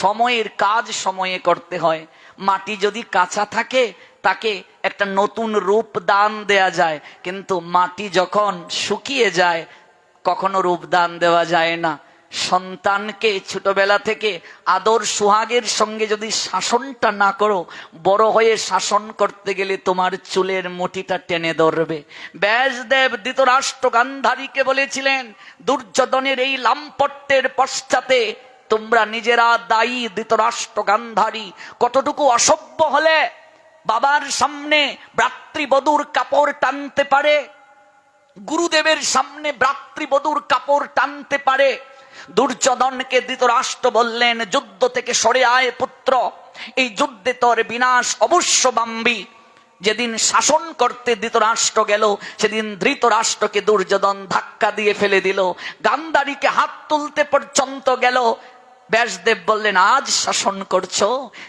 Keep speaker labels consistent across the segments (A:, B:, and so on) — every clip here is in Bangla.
A: সময়ের কাজ সময়ে করতে হয়। মাটি যদি কাঁচা থাকে, তাকে একটা নতুন রূপ দান দেয়া যায়। কিন্তু মাটি যখন শুকিয়ে যায়, কখনো রূপদান দেওয়া যায় না। সন্তানকে ছোটবেলা থেকে আদর সুহাগের সঙ্গে যদি শাসনটা না করো, বড় হয়ে শাসন করতে গেলে তোমার চুলের মুঠিটা টেনে ধরবে। ব্যাসদেব ধৃতরাষ্ট্র গান্ধারীকে বলেছিলেন, দুর্যোধনের এই লাম্পট্যের পশ্চাতে তোমরা নিজেরা দায়ী ধৃতরাষ্ট্র গান্ধারী কতটুকু অসভ্য হলে বাবার সামনে ভ্রাতৃবধূর কাপড় টানতে পারে? গুরুদেবের সামনে ভ্রাতৃবধূর কাপড় টানতে পারে? দুর্যোধনকে ধৃতরাষ্ট্র বললেন, যুদ্ধ থেকে সরে আয় পুত্র। এই যুদ্ধে তোর বিনাশ অবশ্য বাম্বি। যেদিন শাসন করতে ধৃতরাষ্ট্র গেল, সেদিন ধৃতরাষ্ট্রকে দুর্যোধন ধাক্কা দিয়ে ফেলে দিল। গান্ধারীকে হাত তুলতে পর্যন্ত গেল। ব্যাসদেব বললেন, আজ শাসন করছ?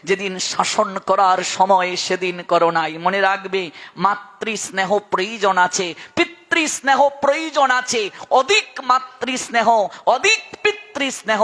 A: যেদিন শাসন করার সময় সেদিন করো নাই। মনে রাখবে মাতৃ স্নেহ প্রয়োজন আছে পিতৃ স্নেহ প্রয়োজন আছে। অধিক মাতৃ স্নেহ অধিক পিতৃ স্নেহ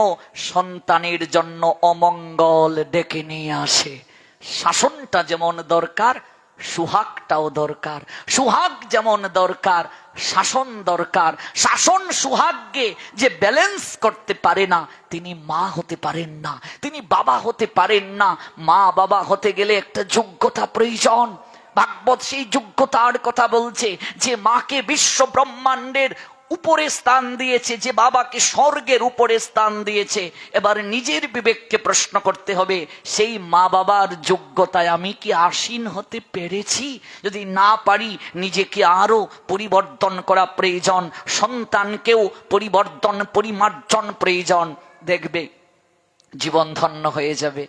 A: সন্তানের জন্য অমঙ্গল ডেকে নিয়ে আসে। শাসনটা যেমন দরকার সুহাগটাও দরকার। সুহাগ যেমন দরকার, শাসন দরকার। শাসন সুহাগকে যে ব্যালেন্স করতে পারে না, তিনি মা হতে পারেন না, তিনি বাবা হতে পারেন না। মা বাবা হতে গেলে একটা যোগ্যতা প্রয়োজন। ভাগবত সেই যোগ্যতার কথা বলছে যে মাকে বিশ্ব ব্রহ্মাণ্ডের উপরে স্থান দিয়েছে, যে বাবাকে স্বর্গের উপরে স্থান দিয়েছে, এবার নিজের বিবেককে প্রশ্ন করতে হবে, সেই মা বাবার যোগ্যতায় আমি কি আসীন হতে পেরেছি? যদি না পারি, নিজেকে আরও পরিবর্তন করা প্রয়োজন, সন্তানকেও পরিবর্তন, পরিমার্জন প্রয়োজন। দেখবে, জীবন ধন্য হয়ে যাবে।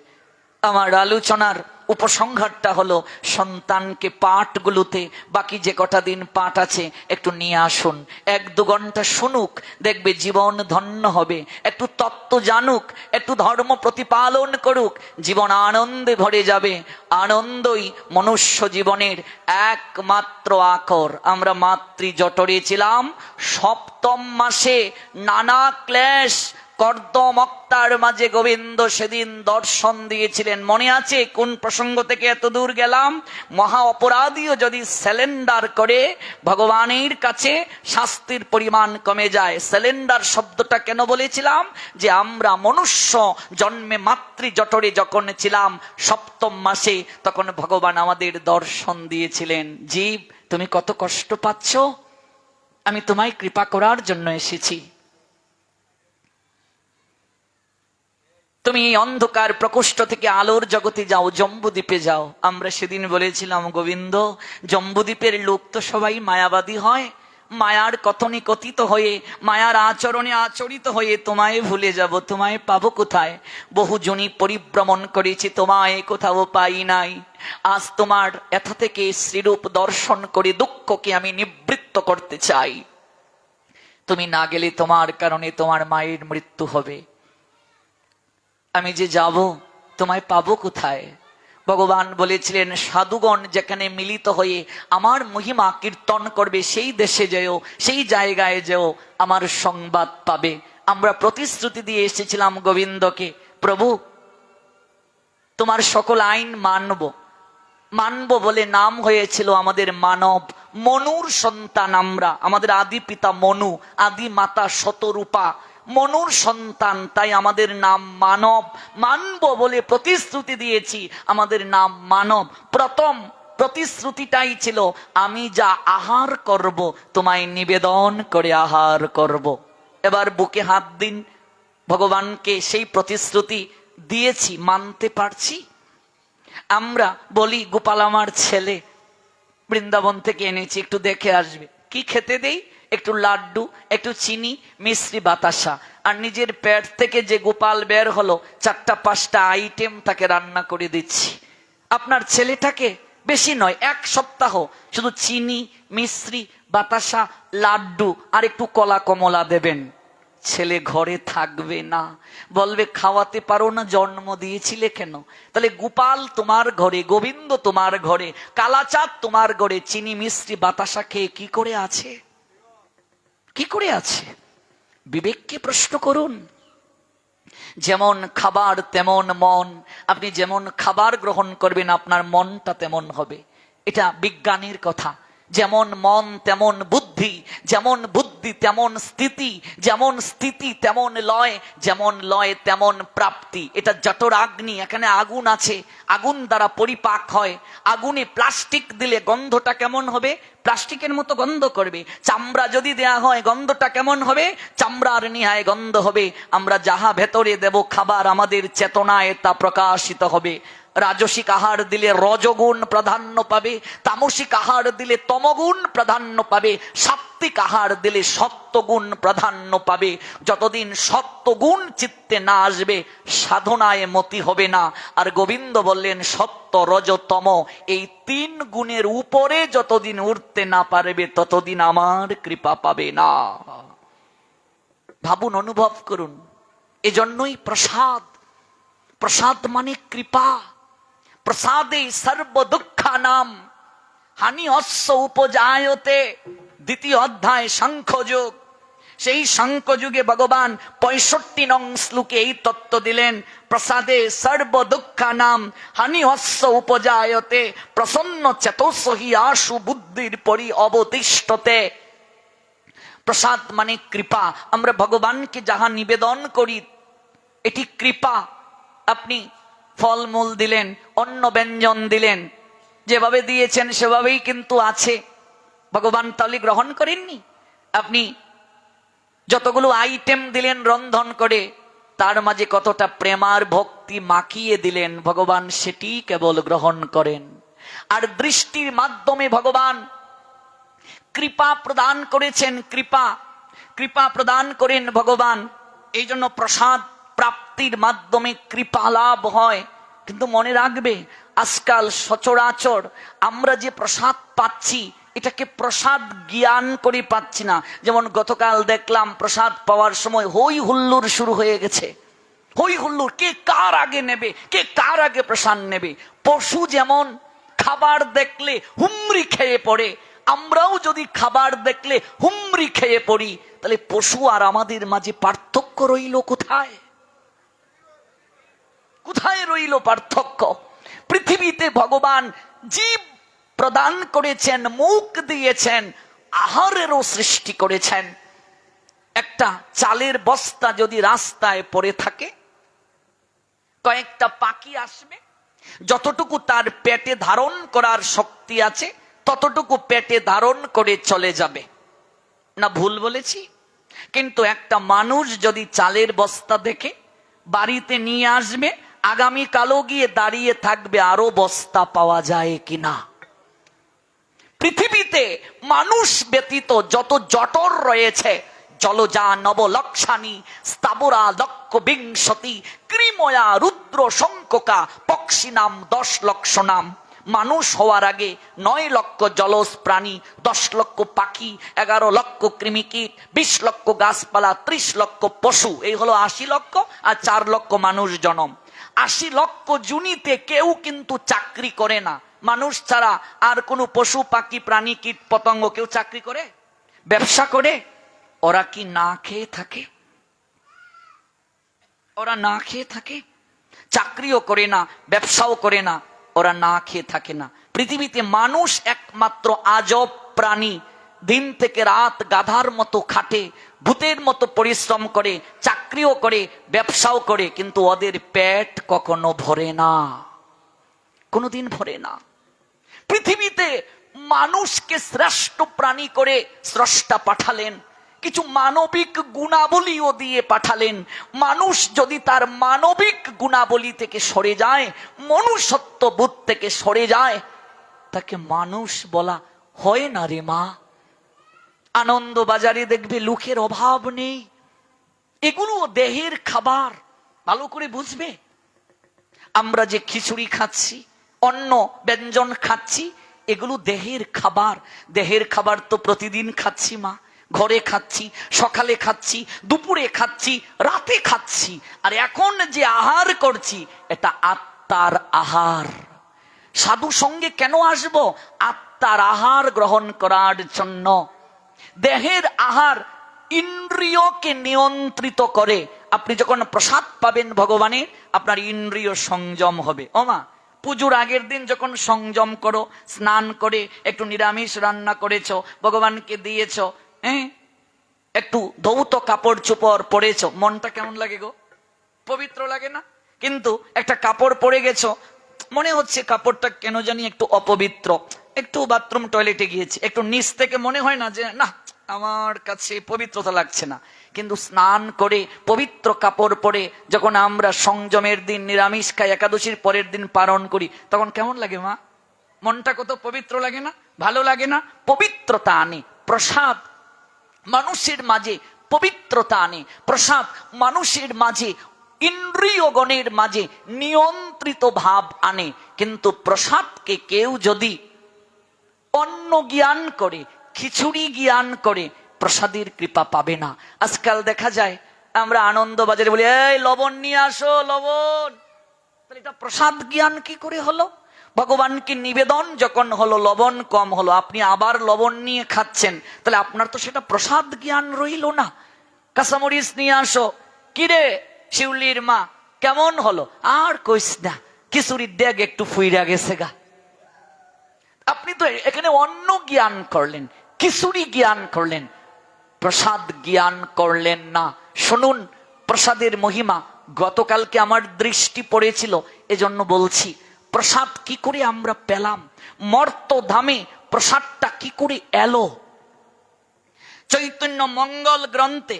A: আমার আলোচনার উপসংহারটা হলো সন্তানকে পাঠগুলোতে, বাকি যে কটা দিন পাঠ আছে, একটু নিয়ে আসুন। এক দু ঘণ্টা শুনুক, দেখবে জীবন ধন্য হবে। একটু তত্ত্ব জানুক, একটু ধর্ম প্রতিপালন করুক, জীবন আনন্দে ভরে যাবে। আনন্দই মনুষ্য জীবনের একমাত্র আকর। আমরা মাতৃ জটরে ছিলাম, সপ্তম মাসে নানা ক্লেশ কর্দমক্তার মাঝে গোবিন্দ সেদিন দর্শন দিয়েছিলেন। মনে আছে কোন প্রসঙ্গ থেকে এত দূর গেলাম? মহা অপরাধীও যদি স্যালেন্ডার করে, ভগবানের কাছে শাস্তির পরিমাণ কমে যায়। স্যালেন্ডার শব্দটা কেন বলেছিলাম? যে আমরা মনুষ্য জন্মে মাতৃ জটরে যখন ছিলাম সপ্তম মাসে, তখন ভগবান আমাদের দর্শন দিয়েছিলেন। জীব, তুমি কত কষ্ট পাচ্ছ? আমি তোমায় কৃপা করার জন্য এসেছি। তুমি এই অন্ধকার প্রকোষ্ঠ থেকে আলোর জগতে যাও, জম্বুদ্বীপে যাও। আমরা সেদিন বলেছিলাম, গোবিন্দ, জম্বুদ্বীপের লোক তো সবাই মায়াবাদী হয়। মায়ার কথনে কথিত হয়ে, মায়ার আচরণে আচরিত হয়ে তোমায় ভুলে যাব, তোমায় পাবো কোথায়? বহু জনি পরিভ্রমণ করেছি, তোমায় কোথাও পাই নাই। আজ তোমার এথা থেকে শ্রীরূপ দর্শন করে দুঃখকে আমি নিবৃত্ত করতে চাই। তুমি না গেলে তোমার কারণে তোমার মায়ের মৃত্যু হবে। আমি যে যাব, তোমায় পাবো কোথায়? ভগবান বলেছিলেন, সাধুগণ যেখানে মিলিত হয়ে আমার মহিমা কীর্তন করবে, সেই দেশে যেও, সেই জায়গায় যেও, আমার সংবাদ পাবে। আমরা প্রতিশ্রুতি দিয়ে এসেছিলাম গোবিন্দকে, প্রভু, তোমার সকল আইন মানব। মানব বলে নাম হয়েছিল আমাদের মানব। মনুর সন্তান আমরা, আমাদের আদি পিতা মনু, আদি মাতা শতরূপা। মনুর সন্তান, তাই আমাদের নাম মানব। মানব বলে প্রতিশ্রুতি দিয়েছি, আমাদের নাম মানব। প্রথম প্রতিশ্রুতিটাই ছিল, আমি যা আহার করব, তোমায় নিবেদন করে আহার করব। এবার বুকে হাত দিন, ভগবানকে সেই প্রতিশ্রুতি দিয়েছি, মানতে পারছি? আমরা বলি, গোপাল আমার ছেলে, বৃন্দাবন থেকে এনেছি, একটু দেখে আসবে। কি খেতে দেই? একটু লাড্ডু, একটু চিনি, মিশ্রি বাতাসা। আর নিজের পেট থেকে যে গোপাল বের হলো, চারটা পাঁচটা আইটেম তাকে রান্না করে দিচ্ছি। আপনার ছেলেটাকে বেশি নয়, এক সপ্তাহ শুধু চিনি, মিশ্রি, বাতাসা, লাড্ডু আর একটু কলা কমলা দেবেন। ছেলে ঘরে থাকবে না। বলবে, খাওয়াতে পারো না, জন্ম দিয়েছিলে কেন? তাহলে গোপাল তোমার ঘরে, গোবিন্দ তোমার ঘরে, কালাচাঁদ তোমার ঘরে, চিনি মিষ্টি বাতাসা খেয়ে কি করে আছে? কি করে আছে? বিবেককে প্রশ্ন করুন। যেমন খাবার, তেমন মন। আপনি যেমন খাবার গ্রহণ করবেন, আপনার মনটা তেমন হবে। এটা বিজ্ঞানীর কথা। যেমন মন তেমন বুদ্ধি, যেমন বুদ্ধি তেমন স্থিতি, যেমন স্থিতি তেমন লয়, যেমন লয় তেমন প্রাপ্তি। এটা জটর আগ্নি, এখানে আগুন আছে। আগুন দ্বারা পরিপাক হয়। আগুনে প্লাস্টিক দিলে গন্ধটা কেমন হবে? প্লাস্টিকের মতো গন্ধ করবে। চামড়া যদি দেয়া হয়, গন্ধটা কেমন হবে? চামড়ার নিহায় গন্ধ হবে। আমরা যাহা ভেতরে দেব খাবার আমাদের চেতনায় তা প্রকাশিত হবে। রাজসিক আহার দিলে রজগুণ প্রাধান্য পাবে, তামসিক আহার দিলে তমগুণ প্রাধান্য পাবে সাত্বিক আহার দিলে সত্যগুণ প্রাধান্য পাবে। যতদিন সত্যগুণ চিত্তে না আসবে, সাধনায় মতি হবে না। আর গোবিন্দ বললেন সত্য রজতম এই তিন গুণের উপরে যতদিন উঠতে না পারবে, ততদিন আমার কৃপা পাবে না। ভাবুন, অনুভব করুন, এজন্যই প্রসাদ প্রসাদ মানে কৃপা। প্রসাদে সর্ব দুঃখা নাম হানি অশ্ব উপজায়তে দ্বিতীয় অধ্যায় শঙ্খযোগ সেই শঙ্খযুগে ভগবান পঁয়ষট্টি নং শ্লোকে এই তত্ত্ব দিলেন, প্রসাদে সর্ব দুঃখা নাম হানি অশ্ব উপজায়তে, প্রসন্ন চেতসহি আশু বুদ্ধির পরি অবতিষ্ঠতে। প্রসাদ মানে কৃপা। আমরা ভগবানকে যাহা নিবেদন করি, এটি কৃপা। আপনি ফলমূল দিলেন, অন্ন ব্যঞ্জন দিলেন। যেভাবে দিয়েছেন সেভাবেই কিন্তু আছে। ভগবান তাহলে গ্রহণ করেননি। আপনি যতগুলো আইটেম দিলেন, রন্ধন করে, তার মাঝে কতটা প্রেমার ভক্তি মাখিয়ে দিলেন, ভগবান সেটি কেবল গ্রহণ করেন। আর দৃষ্টির মাধ্যমে ভগবান কৃপা প্রদান করেছেন, কৃপা কৃপা প্রদান করেন ভগবান। এই জন্য প্রসাদ প্রাপ্তির মাধ্যমে কৃপা লাভ হয়। কিন্তু মনে রাখবে, আজকাল সচরাচর আমরা যে প্রসাদ পাচ্ছি, এটাকে প্রসাদ জ্ঞান করে পাচ্ছি না। যেমন গতকাল দেখলাম প্রসাদ পাওয়ার সময় হই হুল্লুর শুরু হয়ে গেছে। হই হুল্লুর, কে কার আগে নেবে, কে কার আগে প্রসাদ নেবে? পশু যেমন খাবার দেখলে হুমরি খেয়ে পড়ে, আমরাও যদি খাবার দেখলে হুমরি খেয়ে পড়ি, তাহলে পশু আর আমাদের মাঝে পার্থক্য রইল কোথায়? কোথায় রইল পার্থক্য? পৃথিবীতে ভগবান জীব প্রদান করেছেন, মুখ দিয়েছেন, আহারেরও সৃষ্টি করেছেন। একটা চালের বস্তা যদি রাস্তায় পড়ে থাকে, কয়েকটা পাখি আসবে, যতটুকু তার পেটে ধারণ করার শক্তি আছে, ততটুকু পেটে ধারণ করে চলে যাবে। না ভুল বলেছি? কিন্তু একটা মানুষ যদি চালের বস্তা দেখে, বাড়িতে নিয়ে আসবে আগামী কালও গিয়ে দাঁড়িয়ে থাকবে, আরও বস্তা পাওয়া যায় কিনা? পৃথিবীতে মানুষ ব্যতীত যত জটর রয়েছে, জলজা নবলক্ষানি স্থাবরা লক্ষ বিংশতি, ক্রিময়া, রুদ্র শঙ্ককা, পক্ষী নাম, দশ লক্ষ নাম। মানুষ হওয়ার আগে নয় লক্ষ জলজ প্রাণী, দশ লক্ষ পাখি, এগারো লক্ষ কৃমিকীট, বিশ লক্ষ গাছপালা, ত্রিশ লক্ষ পশু, এই হলো আশি লক্ষ আর চার লক্ষ মানুষ জনম। আশি লক্ষ জুনিতে কেউ কিন্তু চাকরি করে না। মানুষ ছাড়া আর কোনো পশু, পাখি, প্রাণী, কীট, পতঙ্গ কেউ চাকরি করে? ব্যবসা করে? ওরা কি না খেয়ে থাকে? ওরা না খেয়ে থাকে? চাকরিও করে না, ব্যবসাও করে না, ওরা না খেয়ে থাকে না। পৃথিবীতে মানুষ একমাত্র আজব প্রাণী দিন থেকে রাত গাধার মতো খাটে, ভূতের মতো পরিশ্রম করে, চাকরিও করে, ব্যবসাও করে, কিন্তু ওদের পেট কখনো ভরে না। কোনোদিন ভরে না। পৃথিবীতে মানুষকে শ্রেষ্ঠ প্রাণী করে স্রষ্টা পাঠালেন, কিছু মানবিক গুণাবলীও দিয়ে পাঠালেন। মানুষ যদি তার মানবিক গুণাবলী থেকে সরে যায় মনুষ্যত্ব বোধ থেকে সরে যায়, তাকে মানুষ বলা হয় না রে মা। আনন্দ বাজারে দেখবে লুকের অভাব নেই। এগুলো দেহের খাবার, ভালো করে বুঝবে? আমরা যে খিচুড়ি খাচ্ছি, অন্ন ব্যঞ্জন খাচ্ছি, এগুলো দেহের খাবার। দেহের খাবার তো প্রতিদিন খাচ্ছি মা। ঘরে খাচ্ছি, সকালে খাচ্ছি, দুপুরে খাচ্ছি, রাতে খাচ্ছি। আর এখন যে আহার করছি, এটা আত্মার আহার। সাধু সঙ্গে কেন আসব? আত্মার আহার গ্রহণ করার জন্য। দেহের আহার ইন্দ্রিয়কে নিয়ন্ত্রিত করে। আপনি যখন প্রসাদ পাবেন ভগবানের, আপনার ইন্দ্রিয় সংযম হবে। ওমা পুজোর আগের দিন যখন সংযম করো, স্নান করে, একটু নিরামিষ রান্না করেছ, ভগবানকে দিয়েছ হ্যাঁ? একটু ধৌত কাপড় চোপড় পরেছ, মনটা কেমন লাগে গো? পবিত্র লাগে না? কিন্তু একটা কাপড় পরে গেছো, মনে হচ্ছে কাপড়টা কেন জানি একটু অপবিত্র। একটু বাথরুম টয়লেটে গিয়েছি। একটু নিচ থেকে মনে হয় না যে, না, আমার কাছে পবিত্রতা লাগছে না। কিন্তু স্নান করে, পবিত্র কাপড় পরে, যখন আমরা সংযমের দিন, নিরামিষ খাই, একাদশীর পরের দিন পালন করি, তখন কেমন লাগে মা? মনটা কত পবিত্র লাগে না? ভালো লাগে না? পবিত্রতা আনে, প্রসাদ। মানুষের মাঝে পবিত্রতা আনে, প্রসাদ। মানুষের মাঝে, ইন্দ্রিয়গণের মাঝে নিয়ন্ত্রিত ভাব আনে। কিন্তু প্রসাদকে কেউ যদি অন্য জ্ঞান করে, খিচুড়ি জ্ঞান করে, প্রসাদের কৃপা পাবে না। আজকাল দেখা যায়, আমরা আনন্দ বাজারে বলি, এই, লবণ নিয়ে আসো, লবণ। তাহলে এটা প্রসাদ জ্ঞান কি করে হলো? ভগবানকে নিবেদন যখন হলো, লবণ কম হলো, আপনি আবার লবণ নিয়ে খাচ্ছেন, তাহলে আপনার তো সেটা প্রসাদ জ্ঞান রইল না। কাঁচামরিচ নিয়ে আসো। কিরে, শিউলির মা, কেমন হলো? আর কইস না, খিচুড়ির ডেগ একটু ফুইরা গেছে গা। আপনি তো এখানে অন্য জ্ঞান করলেন, খিচুড়ি জ্ঞান করলেন, প্রসাদ জ্ঞান করলেন না। শুনুন, প্রসাদের মহিমা, গতকালকে আমার দৃষ্টি পড়েছিল, এজন্য বলছি, প্রসাদ কি করে আমরা পেলাম? মর্ত ধামে প্রসাদটা কি করে এলো? চৈতন্য মঙ্গল গ্রন্থে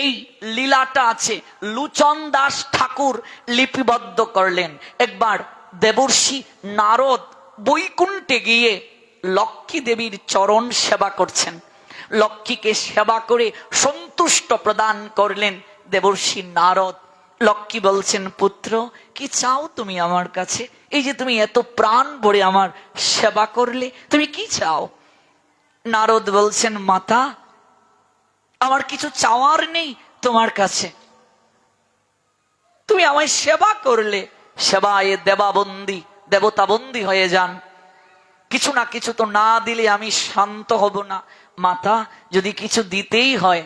A: এই লীলাটা আছে, লুচন দাস ঠাকুর লিপিবদ্ধ করলেন। একবার দেবর্ষি নারদ বৈকুণ্ঠে গিয়ে লক্ষ্মী দেবীর চরণ সেবা করছেন। লক্ষ্মীকে সেবা করে সন্তুষ্ট প্রদান করলেন দেবর্ষি নারদ। লক্ষ্মী বলছেন, পুত্র, কি চাও তুমি আমার কাছে? এই যে তুমি এত প্রাণ ভরে আমার সেবা করলে, তুমি কি চাও? নারদ বলছেন, মাতা, আমার কিছু চাওয়ার নেই তোমার কাছে। তুমি আমায় সেবা করলে, সেবায় দেবাবন্দি দেবতাবন্দি হয়ে যান। কিছু না কিছু তো না দিলে আমি শান্ত হব না। মাতা, যদি কিছু দিতেই হয়,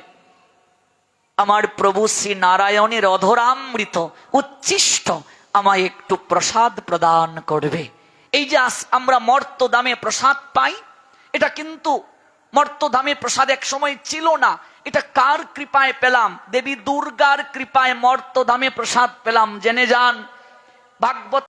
A: আমার প্রভু শ্রী নারায়ণের অধরামৃত, উচ্ছিষ্ট আমায় একটু প্রসাদ প্রদান করবে। এই যে আমরা মর্ত দামে প্রসাদ পাই, এটা কিন্তু মর্ত দামে প্রসাদ এক সময় ছিল না। এটা কার কৃপায় পেলাম? দেবী দুর্গার কৃপায় মর্ত দামে প্রসাদ পেলাম। জেনে যান, ভাগবত